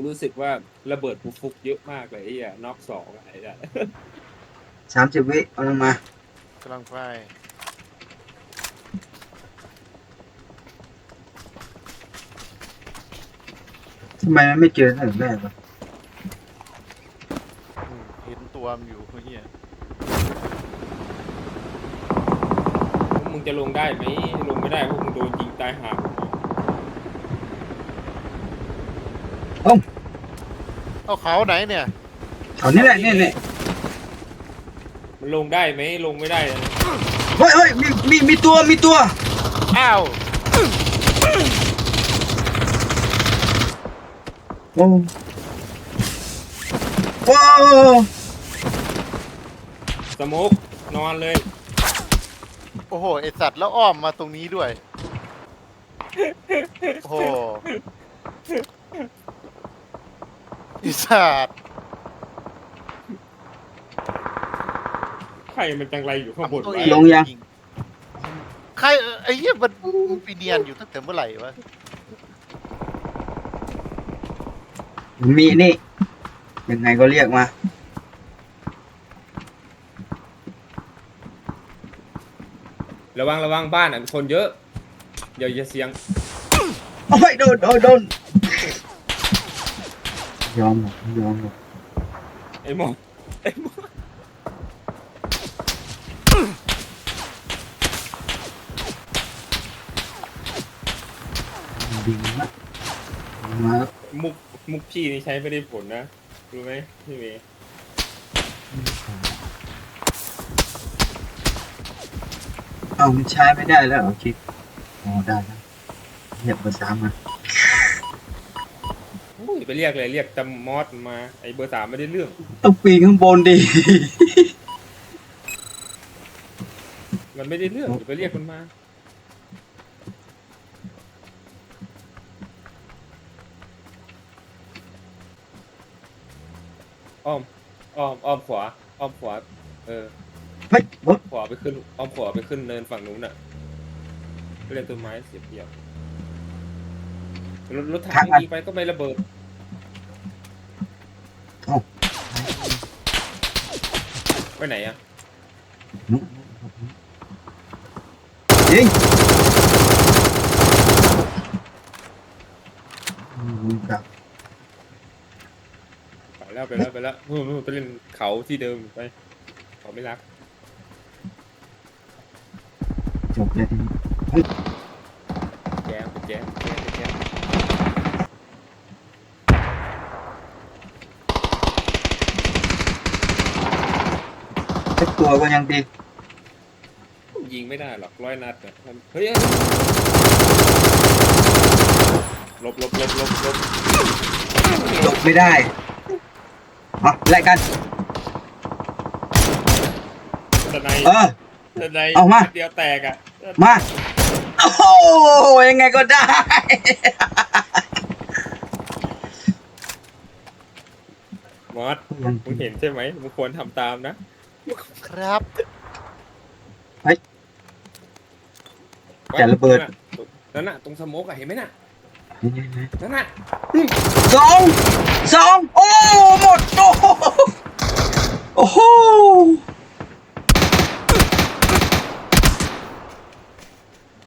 กูรู้สึกว่าระเบิดกูฟุกเยอะมากเลยไอ้เหี้ยน็อกสองอะไอ้เนี่ยสามสิบวิเอาลงมากำลังไปทำไมมันไม่เจอตั้งแต่แรกวะอืมเห็นตัวมันอยู่เฮียพวกมึงจะลงได้ไหมลงไม่ได้พวกมึงโดนยิงตายห่าหมด เลยเอาเขาไหนเนี่ยเอานี่แหละนี่นี่มันลงได้ไหมลงไม่ได้นะเฮ้ยเฮ้ยมีมีมีตัวมีตัว อ้าวโอ้ว้าวสโมกนอนเลยโอ้โหไอสัตว์แล้วอ้อมมาตรงนี้ด้วย โอ้โหไอสัตว์ใครมันจังไรอยู่ข้างบนตัววะเอลงยัง ใครเอ่อไอ้เหี้ยมันมันปีเนียนอยู่ตั้งแต่เมื่อไหร่วะ มีนี่ ยังไงก็เรียกมา ระวังระวังบ้านอะคนเยอะอย่าอย่าเสียง โอ้ยโดนโดนโดน ยอมหรอกยอมหรอกไอ้หมอไอ้หมอดีมากมามุกมุกพี่นี่ใช้ไม่ได้ผลนะรู้ไหมพี่เมย์เอามันใช้ไม่ได้แล้วเหรอคิดอ๋อได้แล้วเรียกเบอร์สามมา อุ้ยไปเรียกเลยเรียกจำมอสมาไอ้เบอร์สามไม่ได้เรื่องต้องปีนข้างบนดิ มันไม่ได้เรื่องอย่าไปเรียกมันมาอ้อมอ้อมอ้อมขวาอ้อมขวาเออเฮ้ยรถขวาไปขึ้นอ้อมขวาไปขึ้นเนินฝั่งนู้นน่ะไปเรียนต้นไม้เสียบเดียว รถรถถังยิงไปก็ไม่ระเบิดไปไหนอะนุ๊กยิงอืมครับไปแล้วไปแล้วไปแล้วนู่นนู่นไปเล่นเขาที่เดิมไปเขาไม่รักจบเลยทีนี้แจมไปแจมแจมไปแจม สักตัวก็ยังดียิงไม่ได้หรอกร้อยนัดอะเฮ้ยหลบหลบหลบหลบหลบจบไม่ได้เอาแลกกัน สไนเออ สไนเอามา เดียวแตกอะมาโอ้โหยังไงก็ได้ มอสมึงเห็นใช่ไหมมึงควรทำตามนะ ครับแต่ระเบิด นั่นน่ะตรงสโมกอะเห็นไหมน่ะนั่นน่ะสองสองโอ้หมดโอ้โหโอ้โห